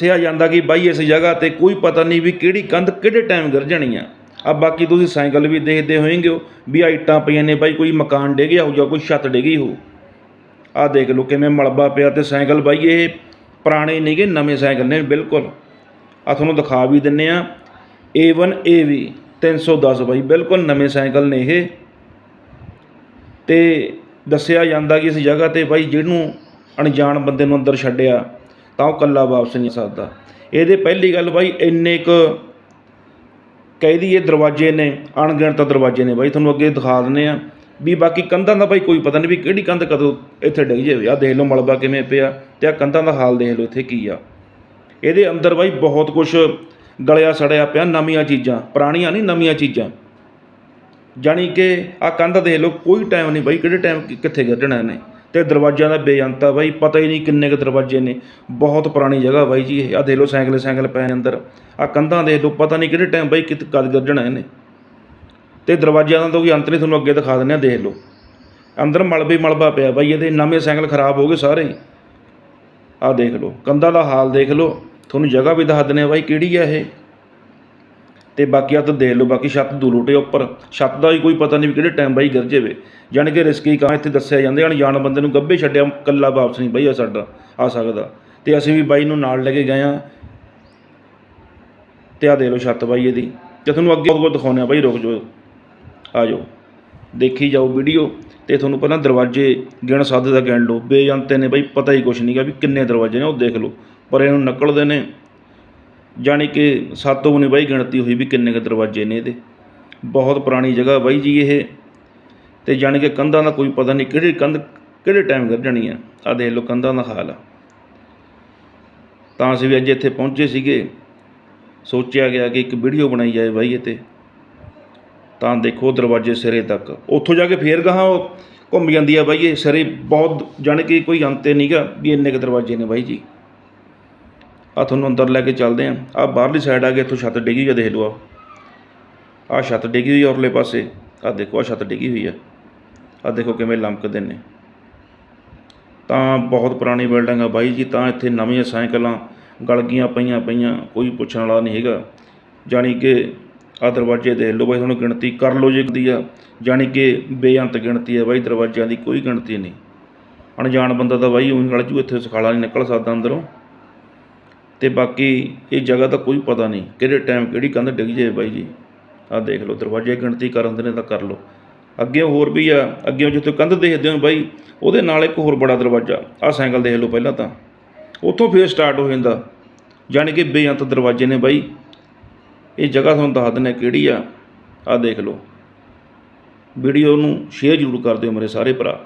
ਦੱਸਿਆ ਜਾਂਦਾ ਕਿ ਬਾਈ ਇਸ ਜਗ੍ਹਾ ਤੇ ਕੋਈ ਪਤਾ ਨਹੀਂ ਵੀ ਕਿਹੜੀ ਕੰਧ ਕਿਹੜੇ ਟਾਈਮ ਗਿਰ ਜਾਣੀ ਆ। ਆ ਬਾਕੀ ਤੁਸੀਂ ਸਾਈਕਲ ਵੀ ਦੇਖਦੇ ਹੋਏਗੇ ਵੀ ਆ ਇੱਟਾਂ ਪਈਆਂ ਨੇ ਬਾਈ, ਕੋਈ ਮਕਾਨ ਡਿੱਗਿਆ ਹੋ ਜਾਂ ਕੋਈ ਛੱਤ ਡਿੱਗੀ ਹੋ ਆ ਦੇਖ ਲਓ ਕਿਵੇਂ ਮਲਬਾ ਪਿਆ ਤੇ ਸਾਈਕਲ ਬਾਈ, ਇਹ ਪੁਰਾਣੇ ਨਹੀਂਗੇ ਨਵੇਂ ਸਾਈਕਲ ਨੇ, ਬਿਲਕੁਲ। ਆ ਤੁਹਾਨੂੰ ਦਿਖਾ ਵੀ ਦਿੰਨੇ ਆ। A1 AV 310 ਬਾਈ, ਬਿਲਕੁਲ ਨਵੇਂ ਸਾਈਕਲ ਨੇ ਇਹ। ਤੇ ਦੱਸਿਆ ਜਾਂਦਾ ਕਿ ਇਸ ਜਗ੍ਹਾ ਤੇ ਬਾਈ ਜਿਹਨੂੰ ਅਣਜਾਣ ਬੰਦੇ ਨੂੰ ਅੰਦਰ ਛੱਡਿਆ ਤਾਂ ਉਹ ਕੱਲਾ ਵਾਪਸ ਨਹੀਂ ਆ ਸਕਦਾ। ਇਹਦੇ ਪਹਿਲੀ ਗੱਲ ਬਾਈ, ਇੰਨੇ ਕੁ ਕਹਿ ਦਈਏ ਦਰਵਾਜ਼ੇ ਨੇ, ਅਣਗਿਣਤ ਦਰਵਾਜ਼ੇ ਨੇ ਬਾਈ, ਤੁਹਾਨੂੰ ਅੱਗੇ ਦਿਖਾ ਦਿੰਨੇ ਆ ਵੀ ਬਾਕੀ ਕੰਧਾਂ ਦਾ ਬਾਈ ਕੋਈ ਪਤਾ ਨਹੀਂ ਵੀ ਕਿਹੜੀ ਕੰਧ ਕਦੋਂ ਇੱਥੇ ਡਿੱਗ ਜਾਵੇ। ਆ ਦੇਖ ਲਓ ਮਲਬਾ ਕਿਵੇਂ ਪਿਆ, ਤੇ ਆ ਕੰਧਾਂ ਦਾ ਹਾਲ ਦੇਖ ਲਓ ਇੱਥੇ ਕੀ ਆ। ਇਹਦੇ ਅੰਦਰ ਬਾਈ ਬਹੁਤ ਕੁਝ ਗਲਿਆ ਸੜਿਆ ਪਿਆ, ਨਵੀਆਂ ਚੀਜ਼ਾਂ, ਪੁਰਾਣੀਆਂ ਨਹੀਂ, ਨਵੀਆਂ ਚੀਜ਼ਾਂ। ਜਾਣੀ ਕਿ ਆ ਕੰਧ ਦੇਖ ਲਓ, ਕੋਈ ਟਾਈਮ ਨਹੀਂ ਬਾਈ, ਕਿਹੜੇ ਟਾਈਮ ਕਿੱਥੇ ਗਿਰਣਾ ਇਹਨੇ। ਅਤੇ ਦਰਵਾਜ਼ਿਆਂ ਦਾ ਬੇਅੰਤ ਆ ਬਾਈ, ਪਤਾ ਹੀ ਨਹੀਂ ਕਿੰਨੇ ਕੁ ਦਰਵਾਜ਼ੇ ਨੇ। ਬਹੁਤ ਪੁਰਾਣੀ ਜਗ੍ਹਾ ਬਾਈ ਜੀ ਇਹ ਆਹ ਦੇਖ ਲਓ ਸਾਈਕਲ ਸਾਈਕਲ ਪਏ ਨੇ ਅੰਦਰ। ਆਹ ਕੰਧਾਂ ਦੇਖ ਲਓ, ਪਤਾ ਨਹੀਂ ਕਿਹੜੇ ਟਾਈਮ ਬਾਈ ਕਿਤ ਕਦ ਗਿਰਣਾ ਇਹਨੇ ਅਤੇ ਦਰਵਾਜ਼ਿਆਂ ਦਾ ਤਾਂ ਕੋਈ ਅੰਤ ਨਹੀਂ, ਤੁਹਾਨੂੰ ਅੱਗੇ ਦਿਖਾ ਦਿੰਦੇ ਹਾਂ, ਦੇਖ ਲਓ। ਅੰਦਰ ਮਲਬੇ ਹੀ ਮਲਬਾ ਪਿਆ ਬਾਈ, ਇਹਦੇ ਨਵੇਂ ਸਾਈਕਲ ਖਰਾਬ ਹੋ ਗਏ ਸਾਰੇ। ਆਹ ਦੇਖ ਲਓ, ਕੰਧਾਂ ਦਾ ਹਾਲ ਦੇਖ ਲਓ। ਤੁਹਾਨੂੰ ਜਗ੍ਹਾ ਵੀ ਦੱਸ ਦਿੰਦੇ ਹਾਂ ਬਾਈ ਕਿਹੜੀ ਆ ਇਹ। ਤੇ ਬਾਕੀ ਹੱਥ ਦੇ ਲਓ, ਬਾਕੀ ਛੱਤ ਦੂ ਲੁੱਟੇ ਉੱਪਰ। ਛੱਤ ਦਾ ਹੀ ਕੋਈ ਪਤਾ ਨਹੀਂ ਵੀ ਕਿਹੜੇ ਟਾਈਮ ਬਾਈ ਗਿਰ ਜਾਵੇ। ਜਾਣੀ ਕਿ ਰਿਸਕੀ ਕੰਮ ਇੱਥੇ ਦੱਸਿਆ ਜਾਂਦੇ ਅਣਜਾਣ ਬੰਦੇ ਨੂੰ ਗੱਭੇ ਛੱਡਿਆ ਕੱਲਾ ਵਾਪਸ ਨਹੀਂ ਬਾਈ ਆ ਸਾਡਾ, ਆ ਸਕਦਾ। ਤੇ ਅਸੀਂ ਵੀ ਬਾਈ ਨੂੰ ਨਾਲ ਲੈ ਕੇ ਗਏ ਆ ਤੇ ਆ ਦੇ ਲਓ ਛੱਤ ਬਾਈ ਇਹਦੀ। ਤੇ ਤੁਹਾਨੂੰ ਅੱਗੇ ਬਹੁਤ ਦਿਖਾਉਂਦੇ ਆ ਬਾਈ, ਰੁਕ ਜਾਓ। ਆ ਜਾਓ। ਦੇਖੀ ਜਾਓ ਵੀਡੀਓ ਤੇ ਤੁਹਾਨੂੰ ਪਹਿਲਾਂ ਦਰਵਾਜ਼ੇ ਗਿਣ ਸਾਦੇ ਦਾ ਗਿਣ ਲਓ। ਬੇਜੰਤੇ ਨੇ ਬਾਈ ਪਤਾ ਹੀ ਕੁਛ ਨਹੀਂਗਾ ਵੀ ਕਿੰਨੇ ਦਰਵਾਜ਼ੇ ਨੇ, ਉਹ ਦੇਖ ਲਓ। ਪਰ ਇਹਨੂੰ ਨਕਲਦੇ ਨੇ। ਜਾਣੀ ਕਿ ਸਾਤੋਂ ਨਹੀਂ ਬਾਈ ਗਿਣਤੀ ਹੋਈ ਵੀ ਕਿੰਨੇ ਕੁ ਦਰਵਾਜ਼ੇ ਨੇ ਇਹਦੇ। ਬਹੁਤ ਪੁਰਾਣੀ ਜਗ੍ਹਾ ਬਾਈ ਜੀ ਇਹ। ਤੇ ਜਾਣੀ ਕਿ ਕੰਧਾਂ ਦਾ ਕੋਈ ਪਤਾ ਨਹੀਂ ਕਿਹੜੀ ਕੰਧ ਕਿਹੜੇ ਟਾਈਮ ਗਿਰ ਜਾਣੀ ਆ। ਆ ਦੇਖ ਲਓ ਕੰਧਾਂ ਦਾ ਹਾਲ ਆ। ਤਾਂ ਅਸੀਂ ਵੀ ਅੱਜ ਇੱਥੇ ਪਹੁੰਚੇ ਸੀਗੇ। ਸੋਚਿਆ ਗਿਆ ਕਿ ਇੱਕ ਵੀਡੀਓ ਬਣਾਈ ਜਾਏ ਬਾਈ ਇਹ 'ਤੇ ਤਾਂ ਦੇਖੋ ਦਰਵਾਜ਼ੇ ਸਿਰੇ ਤੱਕ। ਉੱਥੋਂ ਜਾ ਕੇ ਫੇਰ ਗਾਹਾਂ ਉਹ ਘੁੰਮ ਜਾਂਦੀ ਆ ਬਾਈ ਇਹ ਸਿਰੇ। ਬਹੁਤ ਜਾਣੀ ਕਿ ਕੋਈ ਅੰਤ ਹੀ ਨਹੀਂਗਾ ਵੀ ਇੰਨੇ ਕੁ ਦਰਵਾਜ਼ੇ ਨੇ ਬਾਈ ਜੀ। ਆ ਤੁਹਾਨੂੰ ਅੰਦਰ ਲੈ ਕੇ ਚੱਲਦੇ ਹਾਂ ਆ ਬਾਹਰਲੀ ਸਾਈਡ ਆ ਕੇ ਇੱਥੋਂ ਛੱਤ ਡਿੱਗੀ ਆ, ਦੇਖ ਲਓ ਆ। ਆ ਛੱਤ ਡਿੱਗੀ ਹੋਈ ਔਰਲੇ ਪਾਸੇ। ਆ ਦੇਖੋ, ਆ ਛੱਤ ਡਿੱਗੀ ਹੋਈ ਆ। ਆ ਦੇਖੋ ਕਿਵੇਂ ਲਮਕਦੇ ਨੇ। ਤਾਂ ਬਹੁਤ ਪੁਰਾਣੀ ਬਿਲਡਿੰਗ ਆ ਬਾਈ ਜੀ, ਤਾਂ ਇੱਥੇ ਨਵੀਆਂ ਸਾਈਕਲਾਂ ਗਲਗੀਆਂ ਪਈਆਂ ਪਈਆਂ, ਕੋਈ ਪੁੱਛਣ ਵਾਲਾ ਨਹੀਂ ਹੈਗਾ। ਜਾਣੀ ਕਿ ਆ ਦਰਵਾਜ਼ੇ ਦੇਖ ਲਓ ਬਾਈ, ਤੁਹਾਨੂੰ ਗਿਣਤੀ ਕਰ ਲਓ ਜੇ ਦੀ ਆ। ਜਾਣੀ ਕਿ ਬੇਅੰਤ ਗਿਣਤੀ ਆ ਬਾਈ, ਦਰਵਾਜ਼ਿਆਂ ਦੀ ਕੋਈ ਗਿਣਤੀ ਨਹੀਂ। ਅਣਜਾਣ ਬੰਦਾ ਤਾਂ ਬਾਈ ਉਂਝ ਨਾਲ ਜੂ, ਇੱਥੇ ਸਖਾਲਾ ਨਹੀਂ ਨਿਕਲ ਸਕਦਾ ਅੰਦਰੋਂ। ਅਤੇ ਬਾਕੀ ਇਹ ਜਗ੍ਹਾ ਦਾ ਕੋਈ ਪਤਾ ਨਹੀਂ ਕਿਹੜੇ ਟਾਈਮ ਕਿਹੜੀ ਕੰਧ ਡਿੱਗ ਜਾਵੇ ਬਾਈ ਜੀ। ਆਹ ਦੇਖ ਲਓ, ਦਰਵਾਜ਼ੇ ਗਿਣਤੀ ਕਰਨ ਦੇ ਨੇ ਤਾਂ ਕਰ ਲਓ। ਅੱਗੇ ਹੋਰ ਵੀ ਆ, ਅੱਗੇ ਜਿੱਥੇ ਕੰਧ ਦੇਖਦੇ ਹੋ ਬਾਈ, ਉਹਦੇ ਨਾਲ ਇੱਕ ਹੋਰ ਬੜਾ ਦਰਵਾਜ਼ਾ, ਆਹ ਸਾਈਕਲ ਦੇਖ ਲਓ ਪਹਿਲਾਂ ਤਾਂ। ਉੱਥੋਂ ਫੇਰ ਸਟਾਰਟ ਹੋ ਜਾਂਦਾ। ਜਾਣੀ ਕਿ ਬੇਅੰਤ ਦਰਵਾਜ਼ੇ ਨੇ ਬਾਈ। ਇਹ ਜਗ੍ਹਾ ਤੁਹਾਨੂੰ ਦੱਸ ਦਿੰਦੇ ਕਿਹੜੀ ਆ। ਆਹ ਦੇਖ ਲਓ। ਵੀਡੀਓ ਨੂੰ ਸ਼ੇਅਰ ਜ਼ਰੂਰ ਕਰ ਦਿਓ ਮੇਰੇ ਸਾਰੇ ਭਰਾ।